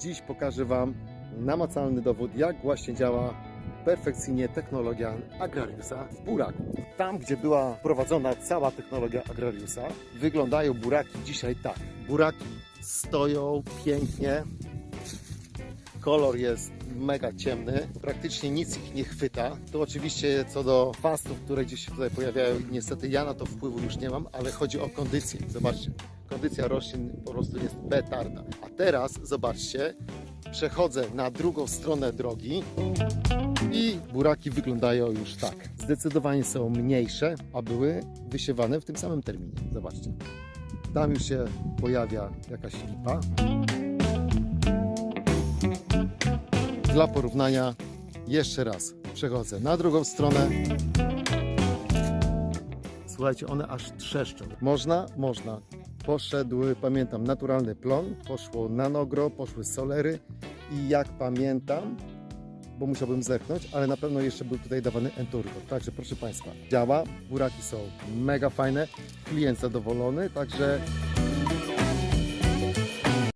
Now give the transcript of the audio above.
Dziś pokażę Wam namacalny dowód, jak właśnie działa perfekcyjnie technologia Agrariusa w buraku. Tam, gdzie była wprowadzona cała technologia Agrariusa, wyglądają buraki dzisiaj tak. Buraki stoją pięknie, kolor jest mega ciemny, praktycznie nic ich nie chwyta. To oczywiście co do fastów, które gdzieś się tutaj pojawiają, niestety ja na to wpływu już nie mam, ale chodzi o kondycję. Zobaczcie, kondycja roślin po prostu jest petarda. A teraz zobaczcie, przechodzę na drugą stronę drogi i buraki wyglądają już tak. Zdecydowanie są mniejsze, a były wysiewane w tym samym terminie. Zobaczcie. Tam już się pojawia jakaś lipa. Dla porównania jeszcze raz przechodzę na drugą stronę. Słuchajcie, one aż trzeszczą. Można? Można. Poszedł, pamiętam, naturalny plon, poszło nanogro, poszły solery i jak pamiętam, bo musiałbym zerknąć, ale na pewno jeszcze był tutaj dawany enturgo. Także proszę Państwa, działa, buraki są mega fajne, klient zadowolony, także